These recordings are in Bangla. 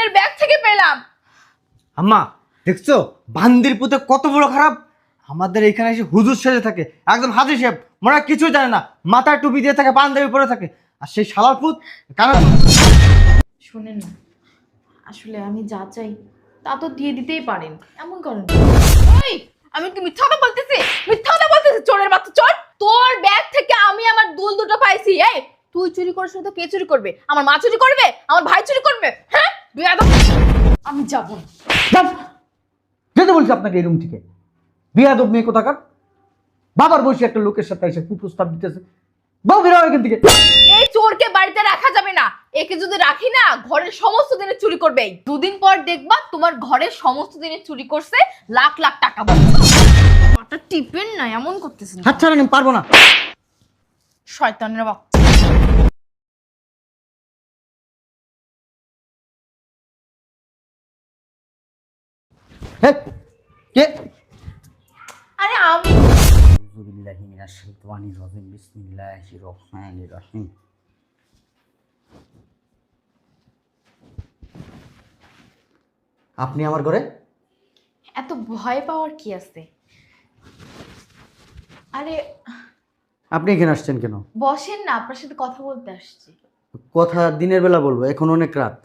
শয়তানের ব্যাগ থেকে পেলাম। আম্মা দেখছ? বান্দির পুতে কত বড় খারাপ? আমাদের এখানে এসে হুজুর সেজে থাকে একদম হাজির সাহেব। হয় কিছুই জানে না মাথায় টুপি দিয়ে থাকে পাঞ্জাবি পরে থাকে। আর সেই শালার পুত কানা শুনেন না আসলে আমি যা চাই তা তো দিয়ে দিতেই পারেন এমন করেন। ওই আমি কি মিথ্যা কথা বলতেছি? মিথ্যা কথা বলতেছি চোরের বাচ্চা চোর! তোর ব্যাগ থেকে আমি আমার দুল দুটো পাইছি এই! তুই চুরি করিস না তো কে চুরি করবে? আমার মা চুরি করবে? আমার ভাই চুরি করবে? হ্যাঁ? আমি যাব না। যান যেতে বলছি আপনাকে এই রুম থেকে। বিয়াদব মেয়ে কোথাকার? বাবার বসে একটা লোকের সাথে এসে কুপ্রস্তাব দিতেছে। বাবু বেরো এখান থেকে। এই চোরকে বাড়িতে রাখা যাবে না। একে যদি রাখি না ঘরের সমস্ত দিনে চুরি করবে। দুদিন পর দেখবা তোমার ঘরের সমস্ত দিনে চুরি করছে লাখ লাখ টাকা টিপেন না এমন করতেছেন। হাত পারব না। শয়তানের বাপ হ্যাঁ? কে? আরে আমি। আউযুবিল্লাহি মিনাশ শাইতানির রাজিম। বিসমিল্লাহির রহমানির রহিম। আপনি আমার ঘরে? এত ভয় পাওয়ার কি আছে? আরে আপনি এখানে আসছেন কেন? বসেন না আপনার সাথে কথা বলতে আসছি। কথা দিনের বেলা বলব এখন অনেক রাত।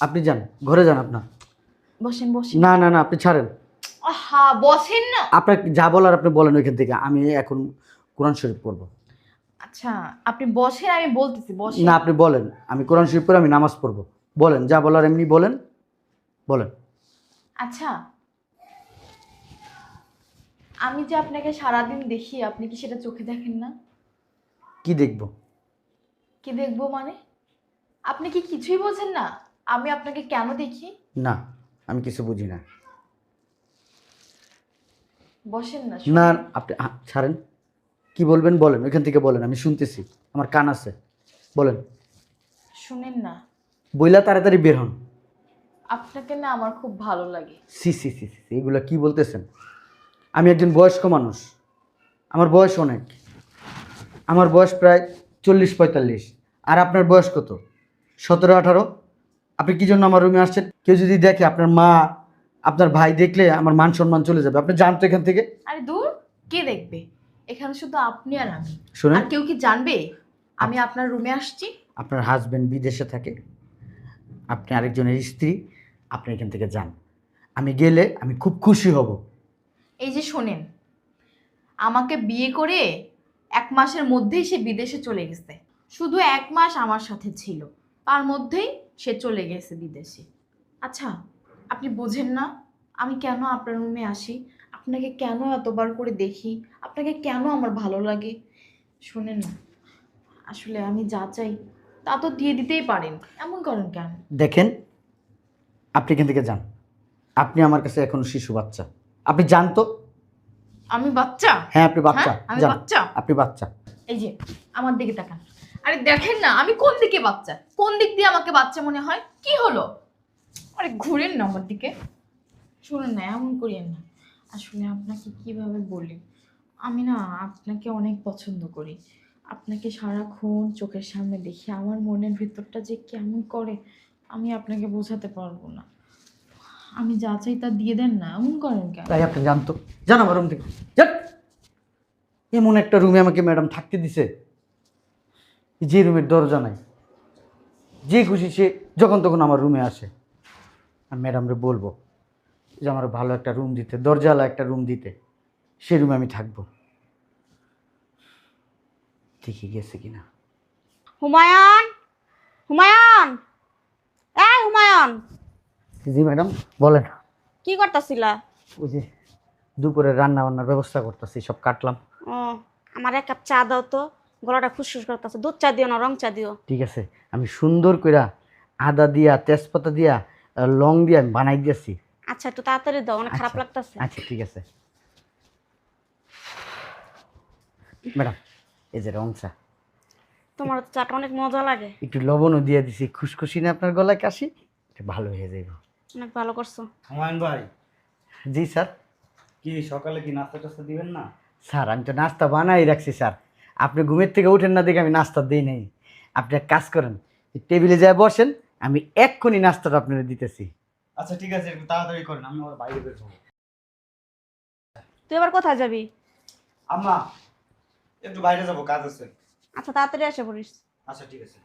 আপনি যান ঘরে যান আপনার। বসেন বসেন। না না না আপনি ছাড়েন। আহা বসেন না। আপনার যা বলার আপনি বলেন ওইখান থেকে। আমি এখন কোরআন শরীফ পড়ব। আচ্ছা আপনি বসেন আমি বলতেছি বসেন। না আপনি বলেন। আমি কোরআন শরীফ পড়ে আমি নামাজ পড়ব। বলেন যা বলার এমনি বলেন। বলেন। আচ্ছা আমি যে আপনাকে সারাদিন দেখি আপনি কি সেটা চোখে দেখেন না? কি দেখব? কি দেখব মানে? আপনি কি কিছুই বোঝেন না? আমি আপনাকে কেন দেখি? না। আমি কিছু বুঝি না। বসেন না না আপনি আহ, ছাড়েন। কি বলবেন? বলেন ওইখান থেকে বলেন আমি শুনতেছি। আমার কান আছে। বলেন। শুনেন না। বইলা তাড়াতাড়ি বের হন। আপনাকে না আমার খুব ভালো লাগে। সি সি সি সি এগুলো কি বলতেছেন? আমি একজন বয়স্ক মানুষ। আমার বয়স অনেক। আমার বয়স প্রায় চল্লিশ পঁয়তাল্লিশ। আর আপনার বয়স কত? সতেরো আঠারো? আপনি কি জন্য আমার রুমে আসছেন? কেউ যদি দেখে আপনার মা আপনার ভাই দেখলে আমার মান সম্মান চলে যাবে। আপনি জানতো এখান থেকে। আরে দূর কে দেখবে? এখানে শুধু আপনি আর আমি। শুনেন। আর কেউ কি জানবে? আমি আপনার রুমে আসছি। আপনার হাজবেন্ড বিদেশে থাকে। আপনি আরেকজনের স্ত্রী আপনি এখান থেকে যান। আমি গেলে আমি খুব খুশি হব। এই যে শোনেন আমাকে বিয়ে করে এক মাসের মধ্যেই সে বিদেশে চলে গেছে। শুধু এক মাস আমার সাথে ছিল। তার মধ্যেই সে চলে গেছে বিদেশে। আচ্ছা আপনি বোঝেন না? আমি কেন আপনার রুমে আসি? আপনাকে কেন এতবার করে দেখি? আপনাকে কেন আমার ভালো লাগে? শোনেন না আসলে আমি যা চাই তা তো দিয়ে দিতেই পারেন। এমন করেন কেন? দেখেন আপনি এখান থেকে যান। আপনি আমার কাছে এখন শিশু বাচ্চা। আপনি যান তো। আমি বাচ্চা? হ্যাঁ আপনি বাচ্চা। হ্যাঁ, আমি যান। বাচ্চা? আপনি বাচ্চা। এই যে আমার দিকে তাকান। আরে দেখেন না, আমি কোন দিকে বাচ্চা? কোন দিক দিয়ে আমাকে বাচ্চা মনে হয়? কি হলো? আরে ঘুরেন না আমার দিকে। শুনুন না, এমন করিয়েন না। আসলে আপনাকে কীভাবে বলি? আমি না আপনাকে অনেক পছন্দ করি। আপনাকে সারাক্ষণ চোখের সামনে দেখি, আমার মনের ভিতরটা যে কেমন করে, আমি আপনাকে বোঝাতে পারব না। আমি যা চাই তা দিয়ে দেন না, এমন করেন কেন? তাই আপনি জানতো। যান আমার রুম থেকে। এমন একটা রুমে আমাকে ম্যাডাম থাকতে দিছে। যে রুমের দরজা নাই যে খুশি সে যখন তখন আমার রুমে আসে। আর ম্যাডামরে বলব যে আমার ভালো একটা রুম দিতে দরজাওয়ালা একটা রুম দিতে সে রুমে আমি থাকব। দেখি গেছে কিনা। হুমায়ুন হুমায়ুন এই হুমায়ুন। জি ম্যাডাম বলেন। কি করতেছিলা? ওই যে দুপুরে রান্না বান্নার ব্যবস্থা করতেছি সব কাটলাম। ও আমার এক কাপ চা দাও তো। গলাটা ফুসফুস করতেছে দুধ চা দিও না রং চা দিও। ঠিক আছে আমি সুন্দর কইরা আদা দিয়া তেজপাতা দিয়া লং দিয়া আমি বানাই দিয়েছি। আচ্ছা একটু তাড়াতাড়ি দাও অনেক খারাপ আচ্ছা, লাগতেছে। আচ্ছা ঠিক আছে। ম্যাডাম এই যে রং চা। তোমার চাটা অনেক মজা লাগে। একটু লবণও দিয়ে দিছি খুশখুশি না আপনার গলায় কাশি? এটা ভালো হয়ে যাবে অনেক ভালো করছ। হুমায়ুন ভাই। জি স্যার। কি সকালে কি নাস্তা টাস্তা দিবেন না? স্যার আমি তো নাস্তা বানাই রাখছি স্যার। আপনি ঘুমের থেকে উঠেন না দেখে আমি নাস্তা দিই নাই। আপনি এক কাজ করেন টেবিলে যায় বসেন আমি এক্ষুনি নাস্তাটা আপনারা দিতেছি। আচ্ছা ঠিক আছে একটু তাড়াতাড়ি করেন আমি আমার বাইরে বের হব। তুই এবার কোথায় যাবি? আম্মা একটু বাইরে যাব কাজ আছে। আচ্ছা তাড়াতাড়ি এসে পড়িস। আচ্ছা ঠিক আছে।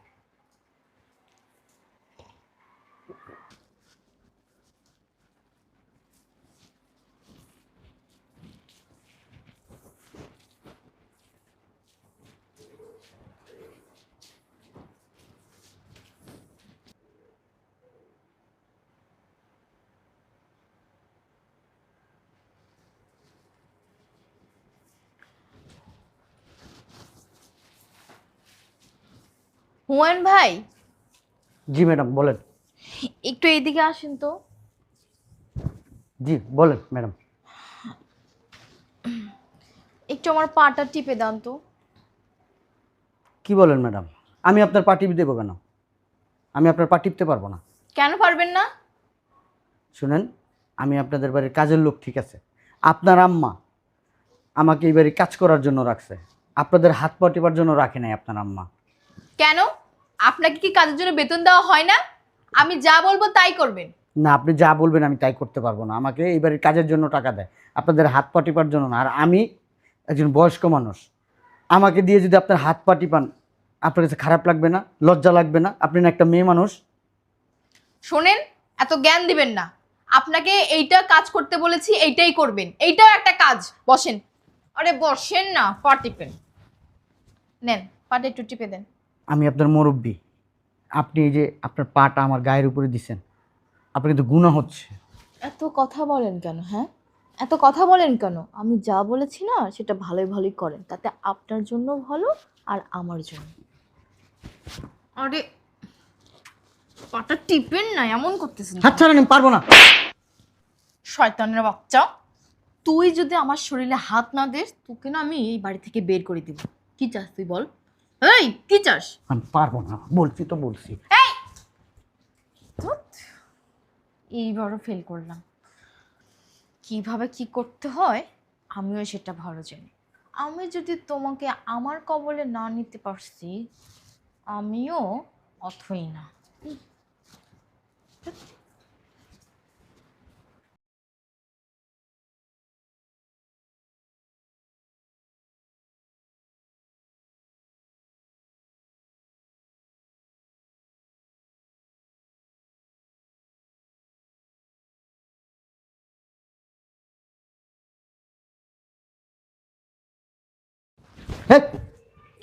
হুমায়ুন ভাই? জি ম্যাডাম বলেন। একটু এইদিকে আসেন তো। জি বলেন ম্যাডাম। একটু আমার পাটা টিপে দেন তো। কি বলেন ম্যাডাম? আমি আপনার পা টিপ দেবো কেন? আমি আপনার পা টিপতে পারব না। কেন পারবেন না? শুনেন আমি আপনাদের বাড়ির কাজের লোক ঠিক আছে? আপনার আম্মা আমাকে এই বাড়ির কাজ করার জন্য রাখছে। আপনাদের হাত পা টিপার জন্য রাখে নাই আপনার আম্মা। কেন? আপনাকে কি কাজের জন্য বেতন দেওয়া হয় না? আমি যা বলব তাই করবেন। না আপনি যা বলবেন আমি তাই করতে পারব না। আমাকে এই বাড়ির কাজের জন্য টাকা দেয়। আপনাদের হাত পা টিপার জন্য না। আর আমি একজন বয়স্ক মানুষ। আমাকে দিয়ে যদি আপনার হাত পা টিপান আপনার কাছে খারাপ লাগবে না লজ্জা লাগবে না। আপনি না একটা মেয়ে মানুষ। শোনেন এত জ্ঞান দিবেন না। আপনাকে এইটা কাজ করতে বলেছি এইটাই করবেন। এইটাও একটা কাজ। বসেন। আরে বসেন না পা টিপেন। নেন পাটা একটু টিপে দেন। আমি আপনার মুরব্বী। আপনি এই যে আপনার পাটা আমার গায়ের উপরে দিছেন আপনার কিন্তু গুণা হচ্ছে। এত কথা বলেন কেন হ্যাঁ? এত কথা বলেন কেন? আমি যা বলেছি না সেটা ভালোই ভালোই করেন। তাতে আপনার জন্য ভালো আর আমার জন্য। আরে পাটা টিপেন না এমন করতেছেন হাত ছাড়েন আমি পারব না। শয়তানের বাচ্চা। তুই যদি আমার শরীরে হাত না দিস তোকে না আমি এই বাড়ি থেকে বের করে দিব। কি চাস তুই বল? এই কি চাস? আমি পারব না বলছি তো বলছি। ধুৎ, এইবারও ফেল করলাম। কীভাবে কি করতে হয় আমিও সেটা ভালো জানি। আমি যদি তোমাকে আমার কবলে না নিতে পারছি আমিও অথই না।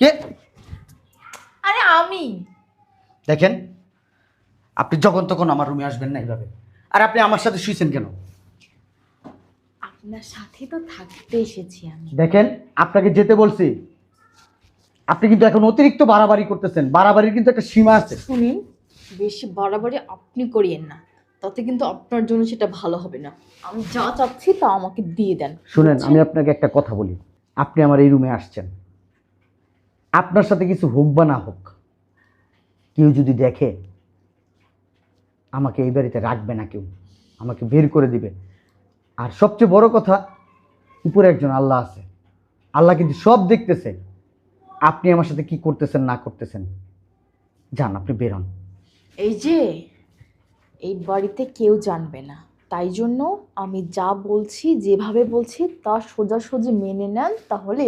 কে? আরে আমি। দেখেন আপনি যখন তখন আমার রুমে আসবেন না এইভাবে। আর আপনি আমার সাথে শুয়েছেন কেন? আপনার সাথে তো থাকতে এসেছি আমি। দেখেন আপনাকে যেতে বলছি। আপনি কিন্তু এখন অতিরিক্ত বাড়াবাড়ি করতেছেন। বাড়াবাড়ির কিন্তু একটা সীমা আছে। শুনুন বেশি বাড়াবাড়ি আপনি করিয়েন না। তাতে কিন্তু আপনার জন্য সেটা ভালো হবে না। আমি যা চাচ্ছি তা আমাকে দিয়ে দেন। শুনেন আমি আপনাকে একটা কথা বলি। আপনি আমার এই রুমে আসছেন। আপনার সাথে কিছু হোক বা না হোক, কেউ যদি দেখে আমাকে এই বাড়িতে রাখবে না কেউ, আমাকে বের করে দিবে। আর সবচেয়ে বড় কথা, উপরে একজন আল্লাহ আছে। আল্লাহ কিন্তু সব দেখতেছে। আপনি আমার সাথে কি করতেছেন, না করতেছেন? যান, আপনি বেরোন এই যে, এই বাড়িতে কেউ জানবে না। তাই জন্য আমি যা বলছি, যেভাবে বলছি, তা সোজাসুজি মেনে নেন, তাহলে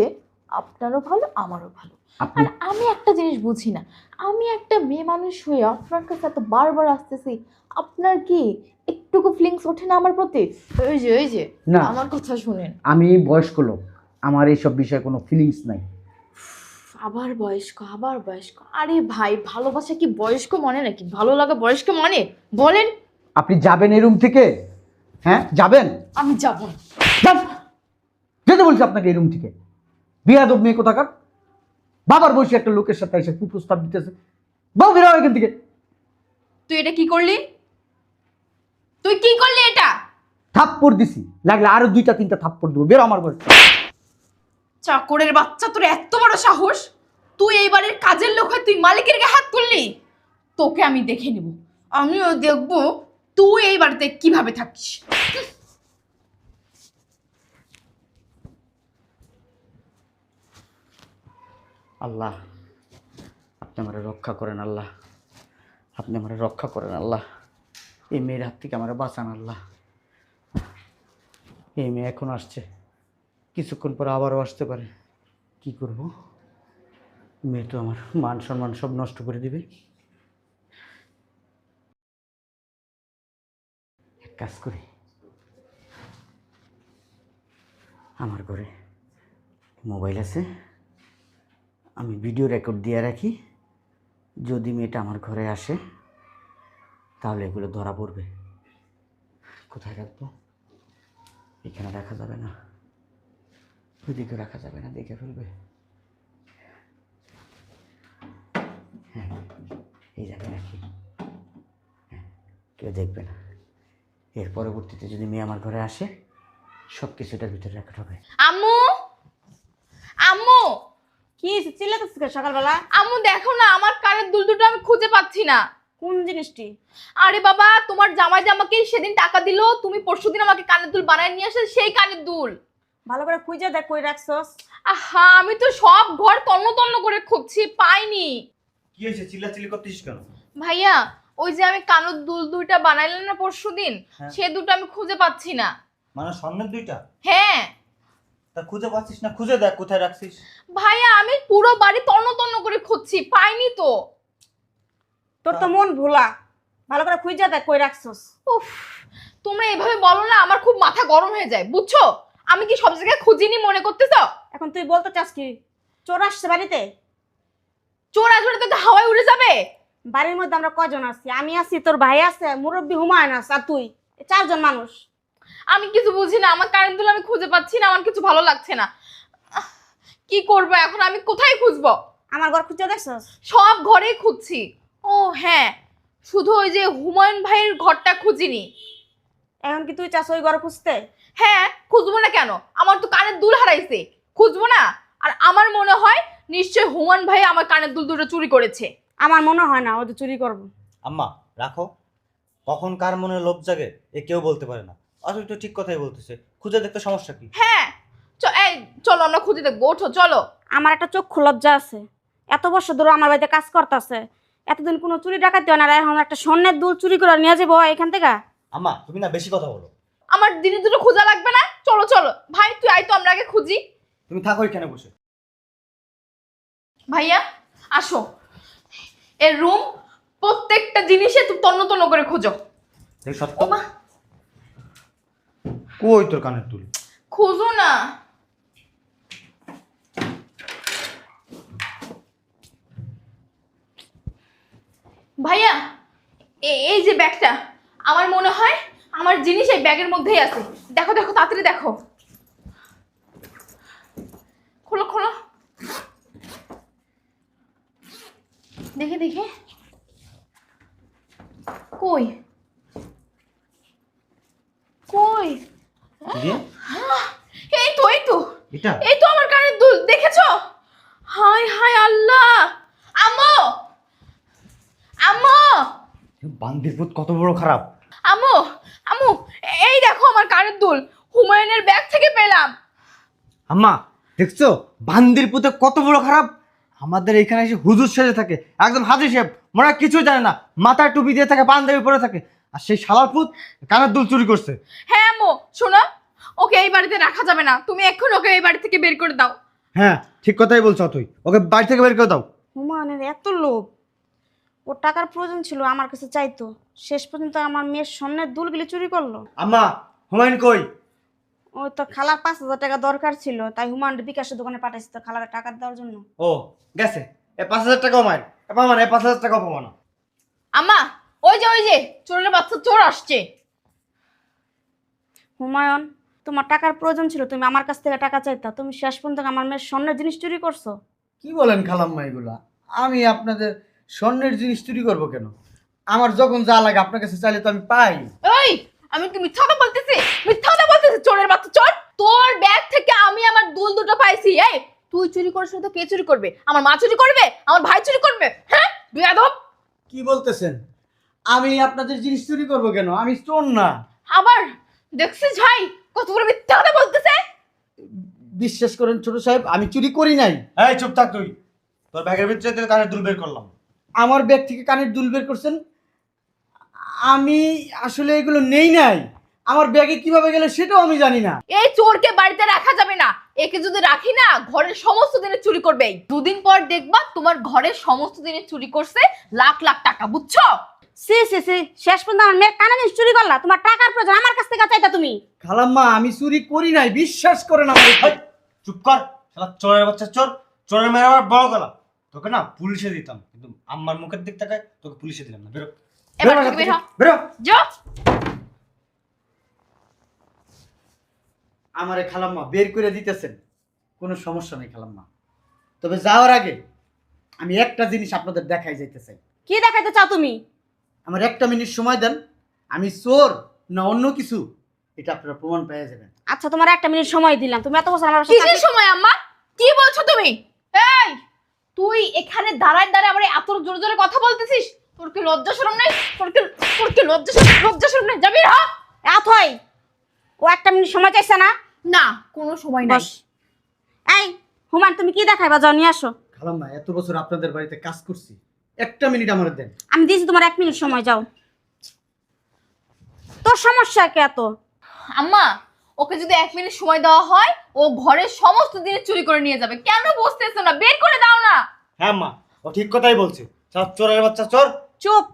আপনারও ভালো, আমারও ভালো। আর আমি একটা জিনিস বুঝি না। আমি একটা মেয়ে মানুষ হয়ে আপনার কাছে এত বারবার আসতেছি আপনার কি একটুকু ফিলিংস ওঠে না আমার প্রতি? ওই যে ওই যে না। আমার কথা শুনেন। আমি বয়স্ক লোক আমার এইসব বিষয়ে কোনো ফিলিংস নাই। আবার বয়স্ক আবার বয়স্ক। আরে ভাই ভালোবাসা কি বয়স্ক মনে নাকি? ভালো লাগা বয়স্ক মনে? বলেন। আপনি যাবেন এই রুম থেকে? হ্যাঁ যাবেন? আমি যাব। যেতে বলছি আপনাকে এই রুম থেকে। বিয়াদব মেয়ে কোথাকার? বাবার বয়সী একটা লোকের সাথে এসে কুপ্রস্তাব দিতেছে। বাবু বেরো এখান থেকে। তুই এটা কি করলি? তুই কি করলি এটা? থাপ্পড় দিছি। লাগলে আরও দুইটা তিনটা থাপ্পড় দেবো। বেরো আমার বয়স। চাকরের বাচ্চা তোর এত বড় সাহস। তুই এই বাড়ির কাজের লোক হয়ে তুই মালিকের গায়ে হাত তুললি? তোকে আমি দেখে নেব। আমিও দেখব তুই এই বাড়িতে কীভাবে থাকিস। আল্লাহ, আপনি আমার রক্ষা করেন আল্লাহ। আপনি আমার রক্ষা করেন আল্লাহ। এই মেয়ের হাত থেকে আমার বাঁচান আল্লাহ। এই মেয়ে এখন আসছে। কিছুক্ষণ পর আবারও আসতে পারে। কি করব? মেয়ে তো আমার মান সম্মান সব নষ্ট করে দিবে। এক কাজ করি। আমার ঘরে মোবাইল আছে। আমি ভিডিও রেকর্ড দিয়ে রাখি। যদি মেয়েটা আমার ঘরে আসে, তাহলে এগুলো ধরা পড়বে। কোথায় রাখব? এখানে রাখা যাবে না। ওইদিকে রাখা যাবে না, দেখে ফেলবে। হ্যাঁ এই জায়গায় রাখি। হ্যাঁ কেউ দেখবে না। এর পরবর্তীতে যদি মেয়ে আমার ঘরে আসে সব কিছুটার ভিতরে রাখা হবে। আম্মু! কি চিল্লাতেছিস সকালবেলা? আম্মু দেখো না আমার কানের দুল দুটো আমি খুঁজে পাচ্ছি না। কোন জিনিসটি? আরে বাবা তোমার জামাই যে আমাকে সেদিন টাকা দিলো তুমি পরশুদিন আমাকে কানের দুল বানায় নিয়ে আসে সেই কানের দুল। ভালো করে খুঁজে দেখ কই রাখছস। আহা আমি তো সব ঘর তন্ন তন্ন করে খুঁজছি পাইনি। কি হয়েছে? চিল্লাচিল্লি করতেছিস কেন? ভাইয়া ওই যে আমি কানের দুল দুইটা বানাইলাম না পরশুদিন হ্যাঁ। সে দুটো আমি খুঁজে পাচ্ছি না। মানে স্বর্ণের দুইটা? হ্যাঁ। তা খুঁজে পাচ্ছিস না? খুঁজে দেখ কোথায় রাখছিস। ভাইয়া আমি পুরো বাড়ি তন্ন তন্ন করে খুঁজছি পাইনি তো। তোর তো মন ভোলা। ভালো করে খুঁজে দেখ কই রাখছস। উফ তোমরা এভাবে বলো না আমার খুব মাথা গরম হয়ে যায় বুঝছ? আমি কি সব জায়গায় খুঁজিনি মনে করতেছ? এখন তুই বলতে চাস কি? চোর আসছে বাড়িতে? চোর আসবে তো হাওয়ায় উড়ে যাবে? বাড়ির মধ্যে আমরা কজন আছি? আমি আছি তোর ভাই আছে মুরব্বী হুমায়ুন আছে আর তুই? চারজন মানুষ। আমি কিছু বুঝি না আমার কারেন্ট দুল আমি খুঁজে পাচ্ছি না আমার কিছু ভালো লাগছে না। কি করব এখন? আমি কোথায় খুঁজবো? আমার ঘর খুঁজে দেখছস সব ঘরেই খুঁজছি। ও হ্যাঁ। শুধু ওই যে হুমায়ুন ভাইয়ের ঘরটা খুঁজিনি। এখন কি তুই চাস ওই ঘর খুঁজতে? হ্যাঁ খুঁজবো না কেন? আমার তো কানের দুল হারাইছে। খুঁজবো না? আর আমার মনে হয় নিশ্চয় হুমায়ুন ভাই আমার কানের দুল দুটো চুরি করেছে। আমার মনে হয় না ও তো চুরি করব। আম্মা রাখো। কখন কার মনে লোভ জাগে এ কেউ বলতে পারে না। আসলে তো ঠিক কথাই বলতেছে। খুঁজে দেখতে সমস্যা কি? হ্যাঁ। চ- এই চলো আমরা খুঁজে দেখব। ওঠো চলো। আমার একটা চক্ষু লজ্জা আছে। এত বছর ধরে আমার বাড়িতে কাজ করতেছে। এতদিন কোনো চুরি ডাকাতি হয় না আর এখন একটা স্বর্ণের দুল চুরি করে নিয়ে যাব এখান থেকে। আম্মা তুমি না বেশি কথা বলো। আমার দিনে দুটো খোঁজা লাগবে না? চলো চলো। ভাই তুই আয় তো আমরা আগে খুঁজি। তুমি থাকো এখানে বসে। ভাইয়া আসো। এর রুম প্রত্যেকটা জিনিসে তুই তন্ন তন্ন করে খোঁজো। দেখ সত্য। ওমা কই তোর কানের তুল খোঁজো না। ভাইয়া এই যে ব্যাগটা, আমার মনে হয় আমার জিনিস এই ব্যাগের মধ্যেই আছে। দেখো দেখো, তাড়াতাড়ি দেখো। খোলো খোলো। দেখি দেখি। কই? দিয়ে এই তো এই তো। এটা? এই তো আমার কানের দুল দেখেছ? হাই হাই আল্লাহ! আম্মু! আম্মু! বান্দির পুত কত বড় খারাপ। আম্মু আম্মু এই দেখো আমার কানের দুল। হুমায়ুনের ব্যাগ থেকে পেলাম। আম্মা দেখছ? বান্দির পুতে কত বড় খারাপ। আমাদের এখানে এসে হুজুর সেজে থাকে। একদম হাজির সাহেব। হয় কিছুই জানে না। মাথায় টুপি দিয়ে থাকে পাঞ্জাবি পরে থাকে। আর সেই শালার পুত কানের দুল চুরি করছে। হ্যাঁ আম্মু শোনো ওকে এই বাড়িতে রাখা যাবে না। তুমি এখন ওকে এই বাড়ি থেকে বের করে দাও। হ্যাঁ ঠিক কথাই বলছো তুই। ওকে বাড়ি থেকে বের করে দাও। হুমায়ুনের এত লোভ। ওর টাকার প্রয়োজন ছিল আমার কাছে চাইতো। শেষ পর্যন্ত আমার মেয়ের স্বর্ণের দুলগুলি চুরি করল। আম্মা হুমায়ুন কই? ওই তো খালার পাঁচ হাজার টাকা দরকার ছিল তাই হুমায়ুনের বিকাশের দোকানে পাঠাইছি তো খালার টাকা দেওয়ার জন্য। ও গেছে। এ পাঁচ হাজার টাকা মায়ের। পাবো না এ পাঁচ হাজার টাকা পাবো না। আম্মা ওই যে ওই যে চোরের বাচ্চা চোর আসছে। হুমায়ুন তোমার টাকার প্রয়োজন ছিল তুমি আমার কাছ থেকে টাকা চাইতা তুমি শেষ পর্যন্ত আমার মেয়ের স্বর্ণের জিনিস চুরি করছ। কি বলেন খালাম্মা এগুলা? আমি আপনাদের স্বর্ণের জিনিস চুরি করব কেন? আমার যখন যা লাগে আপনার কাছে চাইলে তো আমি পাই। ওই আমি কি মিথ্যা কথা বলতেছি? মিথ্যা কথা বলতেছি চোরের বাচ্চা চোর! তোর ব্যাগ থেকে আমি আমার দুল দুটো পাইছি এই! তুই চুরি করিস তো কে চুরি করবে? আমার মা চুরি করবে? আমার ভাই চুরি করবে? হ্যাঁ? বেয়াদব! কি বলতেছেন? আমি আপনাদের জিনিস চুরি করব কেন? আমি চোর না। আবার দেখছিস ভাই কত বড় মিথ্যা কথা বলতেছে? বিশ্বাস করেন ছোট সাহেব আমি চুরি করি নাই। এই চুপ থাক তুই। তোর ব্যাগের ভিতরে থেকে কানের দুল বের করলাম। আমার ব্যাগ থেকে কানের দুল বের করছেন? আমি আসলে এগুলো নেই নাই। আমার ব্যাগে কীভাবে গেল সেটাও আমি জানি না। এই চোরকে বাড়িতে রাখা যাবে না। একে যদি রাখি না ঘরের সমস্ত দিনে চুরি করবে দুদিন পর দেখবা তোমার ঘরের সমস্ত দিনে চুরি করছে লাখ লাখ টাকা বুঝছ? সি সি সি শেষ পর্যন্ত আমার মেয়ের কানে জিনিস চুরি করলা। তোমার টাকার প্রয়োজন আমার কাছ থেকে চাইতা তুমি। খালাম্মা আমি চুরি করি নাই বিশ্বাস আমার এই, চুপ কর। শালা চোরের বাচ্চা চোর চোরের মেয়ের আবার বড় গলা। তোকে না পুলিশে দিতাম কিন্তু আম্মার মুখের দিক তাকায় তোকে পুলিশে দিলাম না বেরো। এবার বেরো থেকে। বের হ। বেরো। যাও আমারে খালাম্মা বের করে দিতেছেন। কোনো সমস্যা নেই খালাম্মা। তবে যাওয়ার আগে আমি একটা জিনিস আপনাদের দেখাই যাইতে চাই কি দেখাইতে চাও তুমি? আমার একটা মিনিট সময় দেন। আমি চোর না অন্য কিছু এটা আপনারা প্রমাণ পেয়ে যাবেন। আচ্ছা তোমার একটা মিনিট সময় দিলাম। তুমি এত বছর আমার বাসায় কিসের থাকলে- সময় আম্মা? কি বলছো তুমি? এই তুই এখানে দাঁড়ায় দাঁড়ায় আমার এত জোরে জোরে কথা বলতেছিস? তোর কি লজ্জা শরম নেই? তোর কি তোর কি লজ্জা শরম লজ্জা শরম নেই? যাবি হ্যাঁ। এতই ও একটা মিনিট সময় চাইছে না? না কোনো সময় নাই। বস। এই হুমান তুমি কি দেখাইবা? যাও নিয়ে আসো। খালাম্মা এত বছর আপনাদের বাড়িতে কাজ করছি। একটা মিনিট আমার দেন। আমি দিয়েছি তোমার এক মিনিট সময় যাও। তোর সমস্যা কে এত? আম্মা ওকে যদি এক মিনিট সময় দেওয়া হয় ও ঘরের সমস্ত দিনে চুরি করে নিয়ে যাবে। কেন বসতেছো না? বের করে দাও না। হ্যাঁ মা ও ঠিক কথাই বলছে। সব চোরের বাচ্চা চোর চুপ।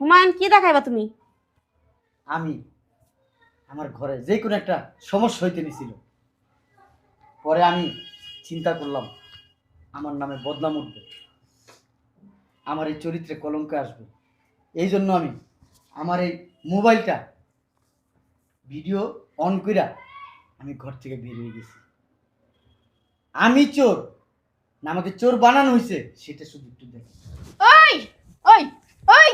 হুমায়ুন কি দেখাইবা তুমি? আমি আমার ঘরে যে কোনো একটা সমস্যা হইতে নিছিল। পরে আমি চিন্তা করলাম আমার নামে বদনাম উঠবে। আমার এই চরিত্রে কলঙ্ক আসবে। এই জন্য আমি আমার এই মোবাইলটা ভিডিও অন কইরা আমি ঘর থেকে বেরিয়ে গেছি। আমি চোর না আমাকে চোর বানানো হয়েছে সেটা শুধু একটু দেখ। ওই ওই ওই!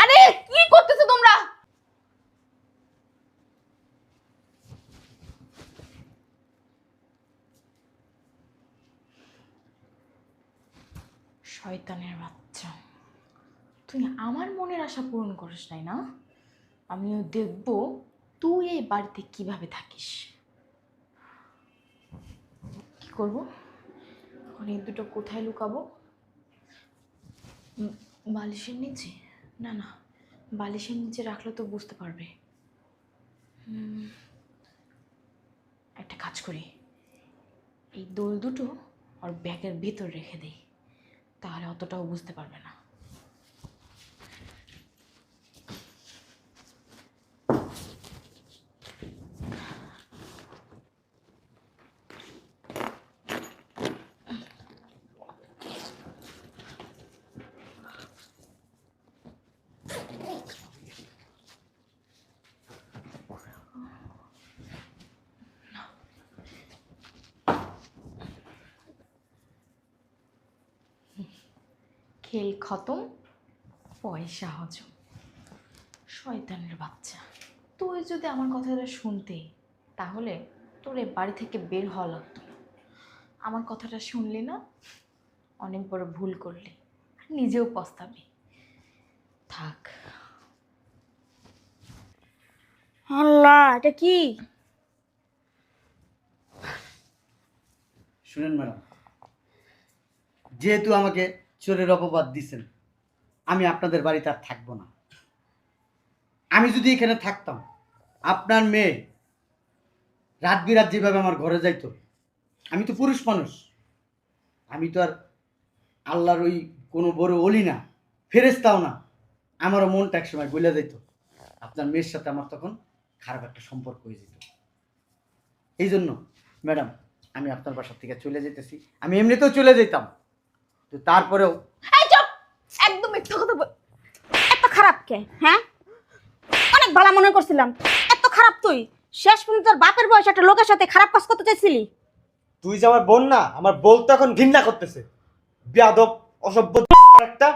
আরে কি করতেছো তোমরা? শয়তানের বাচ্চা। তুই আমার মনের আশা পূরণ করিস নাই না? আমিও দেখব তুই এই বাড়িতে কীভাবে থাকিস। কি করব? এই দুটো কোথায় লুকাবো? বালিশের নিচে? না না, বালিশের নিচে রাখলে তো বুঝতে পারবে। একটা কাজ করি। এই দোল দুটো আর ব্যাগের ভিতর রেখে দেই। তাহলে অতটাও বুঝতে পারবে না। খেল খতম পয়সা হজম। শয়তানের বাচ্চা। তুই যদি আমার কথাটা শুনতে তাহলে তোর এ বাড়ি থেকে বের হওয়া লাগতো না। আমার কথাটা শুনলি না অনেক বড় ভুল করলি আর নিজেও পস্তাবি। থাক। আল্লাহ এটা কি? শুনেন ম্যাডাম যেহেতু আমাকে চোরের অপবাদ দিছেন। আমি আপনাদের বাড়িতে আর থাকব না। আমি যদি এখানে থাকতাম, আপনার মেয়ে রাত বিরাত যেভাবে আমার ঘরে যাইতো, আমি তো পুরুষ মানুষ। আমি তো আর আল্লাহর ওই কোনো বড় অলি না ফেরেস্তাও না। আমারও মনটা একসময় গলে যেত আপনার মেয়ের সাথে আমার তখন খারাপ একটা সম্পর্ক হয়ে যেত। এই জন্য ম্যাডাম, আমি আপনার বাসার থেকে চলে যেতেছি আমি এমনিতেও চলে যেতাম তো তারপরেও এই চুপ! একদম মিথ্যা কথা বল। এত খারাপ কে হ্যাঁ? অনেক ভালো মনে করছিলাম। এত খারাপ তুই। শেষ পর্যন্ত তোর বাপের বয়স একটা লোকের সাথে খারাপ কাজ করতে চাইছিলি। তুই যে আমার বোন না আমার বলতে এখন ঘৃণা করতেছে। বেয়াদব অসভ্য একটা।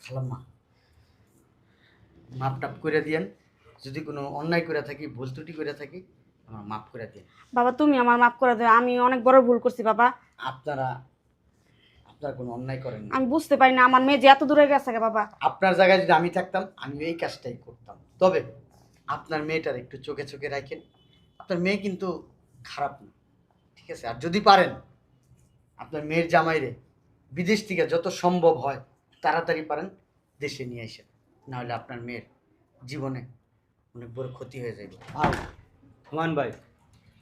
খালাম্মা মাপ টাপ করে দিয়েন। যদি কোনো অন্যায় করে থাকি ভুল ত্রুটি করে থাকি আমার মাফ করে দিন বাবা তুমি আমার মাফ করে দাও। আমি অনেক বড় ভুল করছি বাবা। আপনারা আপনারা কোনো অন্যায় করেন না আমি বুঝতে পারি না আমার মেয়ে যে এত দূরে গেছে গে বাবা। আপনার জায়গায় যদি আমি থাকতাম আমি এই কাজটাই করতাম। তবে আপনার মেয়েটার একটু চোখে চোখে রাখেন আপনার মেয়ে কিন্তু খারাপ না ঠিক আছে? আর যদি পারেন আপনার মেয়ের জামাইরে বিদেশ থেকে যত সম্ভব হয় তাড়াতাড়ি পারেন দেশে নিয়ে আসেন। নাহলে আপনার মেয়ের জীবনে অনেক বড় ক্ষতি হয়ে যাবে। ভাই হুমায়ুন ভাই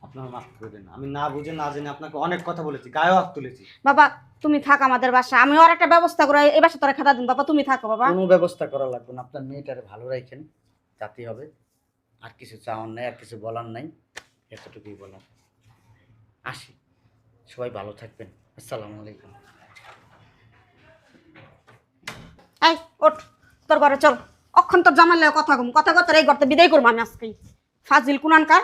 আপনার মাফ করে দেন আমি না বুঝে না জেনে আপনাকে অনেক কথা বলেছি গায়েও হাত তুলেছি। বাবা তুমি থাক আমাদের বাসা আমি ওর একটা ব্যবস্থা করে এই বাসা তোরা খাতা দিন বাবা তুমি থাকো বাবা। কোনো ব্যবস্থা করা লাগবে না। আপনার মেয়েটারে ভালো রাখেন তাতেই হবে। আর কিছু চাওয়ার নাই আর কিছু বলার নাই। এতটুকুই বলার। আসি। সবাই ভালো থাকবেন। আসসালামু আলাইকুম। এই ওঠ। তোর ঘরে চল। অক্ষণ তোর জামাইলে কথা কম। কথা কথা এই করতে বিদায় করব আমি আজকে ফাজিল কুনানকার।